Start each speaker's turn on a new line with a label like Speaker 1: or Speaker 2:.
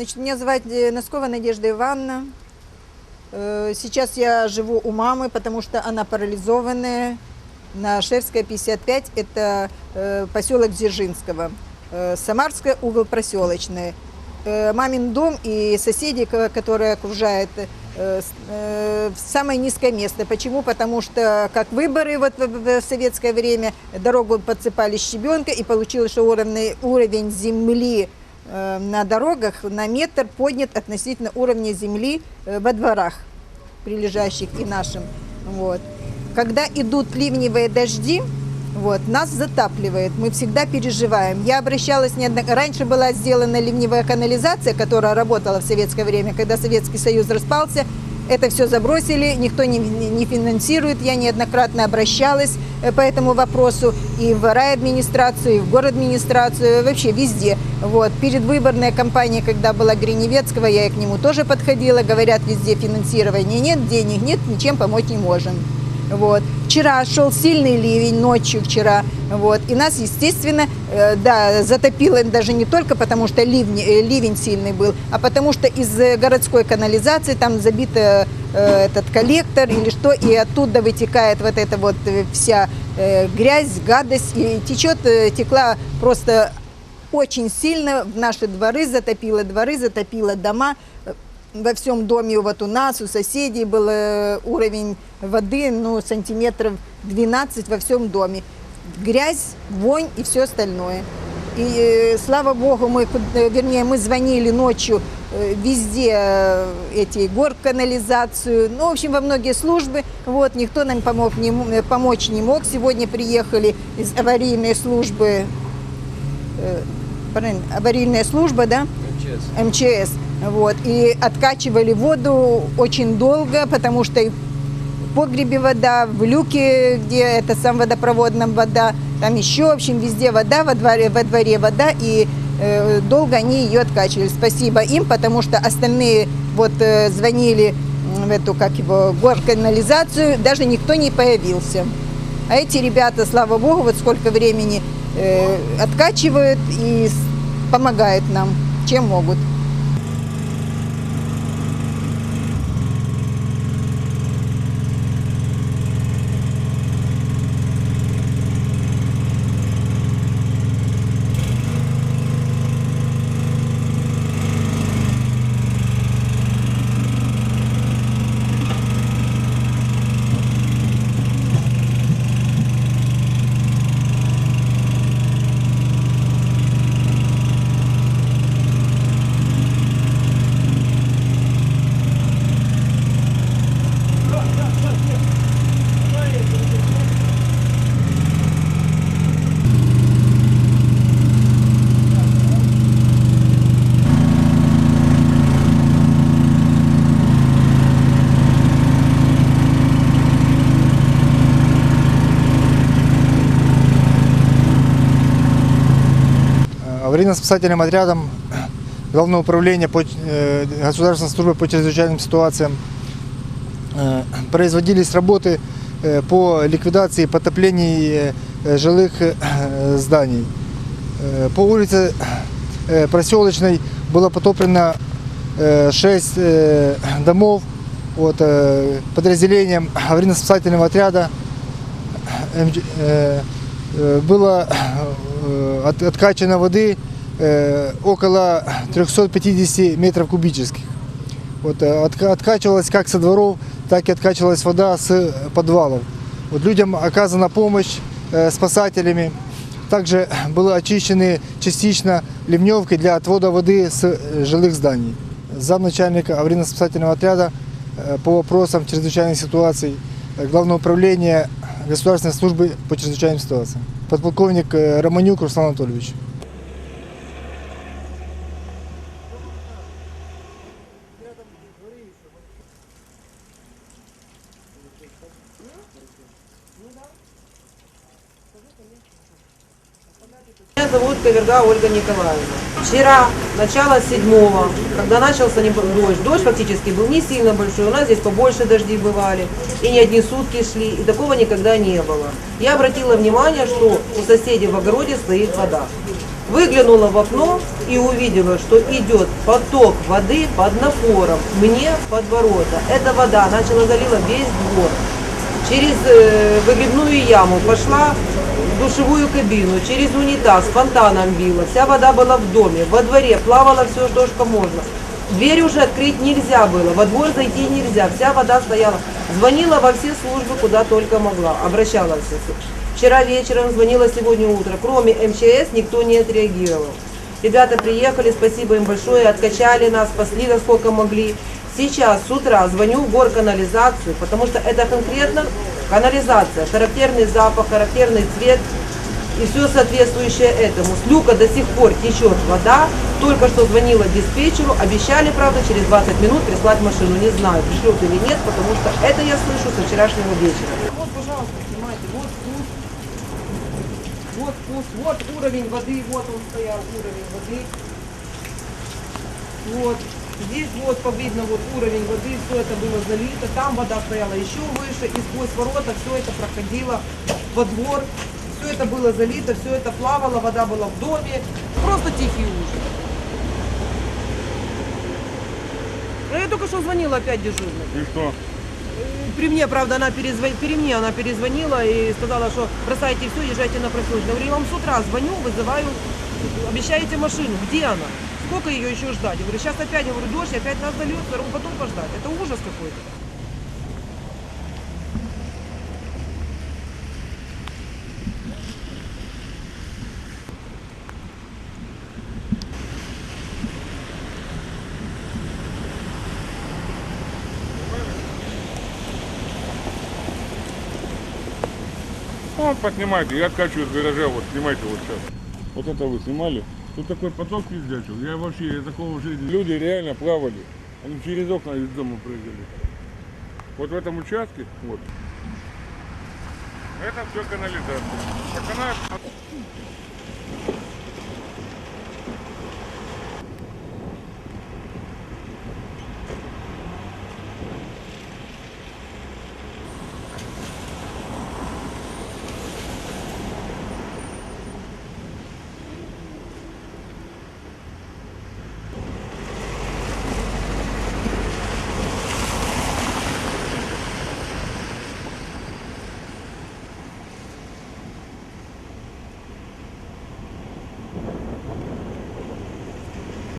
Speaker 1: Значит, меня зовут э, Носкова Надежда Ивановна. Э, Сейчас я живу у мамы, потому что она парализованная. На Шевская, 55, это э, поселок Дзержинского. Самарская, угол проселочный. Мамин дом и соседи, ко- которые окружают, в самое низкое место. Почему? Потому что, как выборы вот в, советское время, дорогу подсыпали щебенкой, и получилось, что уровень, уровень земли на дорогах на метр поднят относительно уровня земли э, во дворах прилежащих и нашим. Вот. Когда идут ливневые дожди, вот, нас затапливает, мы всегда переживаем. Я обращалась неоднократно. Раньше была сделана ливневая канализация, которая работала в советское время, когда Советский Союз распался. Это все забросили, никто не, не финансирует. Я неоднократно обращалась э, по этому вопросу и в райадминистрацию, и в городадминистрацию, вообще везде. Вот. Перед выборной кампанией, когда была Гриневецкого, я и к нему тоже подходила. Говорят, везде финансирования нет, денег нет, ничем помочь не можем. Вот. Вчера шел сильный ливень, ночью вчера, вот, и нас, естественно, э, да, затопило даже не только потому, что ливень, э, ливень сильный был, а потому что из э, городской канализации там забит э, э, этот коллектор или что, и оттуда вытекает вот эта вот э, вся э, грязь, гадость, и течет, текла просто очень сильно в наши дворы, затопило дворы, затопило дома. Во всем доме, вот у нас, у соседей был э, уровень воды, ну, сантиметров 12 во всем доме. Грязь, вонь и все остальное. И э, слава богу, мы, э, вернее, мы звонили ночью везде эти горканализацию, ну, в общем, во многие службы. Вот, никто нам помог, не, помочь не мог. Сегодня приехали из аварийной службы аварийная служба, да? МЧС. Вот. И откачивали воду очень долго, потому что и в погребе вода, в люке, где это сам водопроводная вода, там еще, в общем, везде вода, во дворе, во дворе вода, и э, долго они ее откачивали. Спасибо им, потому что остальные вот э, звонили в эту, как его, горканализацию, даже никто не появился. А эти ребята, слава богу, вот сколько времени э, откачивают и помогают нам, чем могут.
Speaker 2: Аварийно-спасательным отрядом Главного управления по, э, Государственной службы по чрезвычайным ситуациям э, производились работы э, по ликвидации потоплений э, жилых э, зданий. Э, По улице э, Проселочной было потоплено 6 домов от э, подразделением аварийно-спасательного отряда э, э, было э, от- откачано воды э, около 350 метров кубических. Вот, э, отка- откачивалась как со дворов, так и откачивалась вода с подвалов. Вот людям оказана помощь э, спасателями. Также были очищены частично ливневки для отвода воды с э, жилых зданий. Замначальника аварийно-спасательного отряда э, по вопросам чрезвычайных ситуаций э, Главного управления Государственной службы по чрезвычайным ситуациям. Подполковник э, Романюк Руслан Анатольевич.
Speaker 3: Меня зовут Коверга Ольга Николаевна. Вчера, начало седьмого, когда начался дождь, дождь фактически был не сильно большой, у нас здесь побольше дожди бывали, и не одни сутки шли, и такого никогда не было. Я обратила внимание, что у соседей в огороде стоит вода. Выглянула в окно и увидела, что идет поток воды под напором мне под ворота. Эта вода начала залила весь двор. Через э, выгребную яму пошла душевую кабину, через унитаз фонтаном била. Вся вода была в доме, во дворе плавало все, что что можно. Дверь уже открыть нельзя было, во двор зайти нельзя, вся вода стояла. Звонила во все службы, куда только могла, обращалась. Вчера вечером звонила сегодня утром, кроме МЧС никто не отреагировал. Ребята приехали, спасибо им большое, откачали нас, спасли насколько могли. Сейчас с утра звоню в горканализацию, потому что это конкретно канализация, характерный запах, характерный цвет и все соответствующее этому. С люка до сих пор течет вода. Только что звонила диспетчеру, обещали, правда, через 20 минут прислать машину. Не знаю, пришлют или нет, потому что это я слышу со вчерашнего вечера. Вот, пожалуйста, снимайте, вот спуск. Вот спуск, вот уровень воды, вот он стоял, уровень воды. Вот. Здесь вот видно вот уровень воды, все это было залито, там вода стояла еще выше, и сквозь ворота все это проходило во двор, все это было залито, все это плавало, вода была в доме, просто тихий ужас. Ну, я только что звонила опять дежурной.
Speaker 4: И что?
Speaker 3: При мне, правда, она перезвонила, при мне она перезвонила и сказала, что бросайте все, езжайте на профиль. Я говорю, я вам с утра звоню, вызываю, обещаете машину, где она? Сколько ее еще ждать? Я говорю, сейчас опять, я говорю, дождь, опять нас зальет, потом пождать. Это ужас какой-то.
Speaker 4: Вот поднимайте, я откачиваю из гаража, вот снимайте вот сейчас. Вот это вы снимали. Тут такой поток пиздячил. Я вообще я такого в жизни. Люди реально плавали. Они через окна из дома прыгали. Вот в этом участке, вот. Это все канализация. По каналу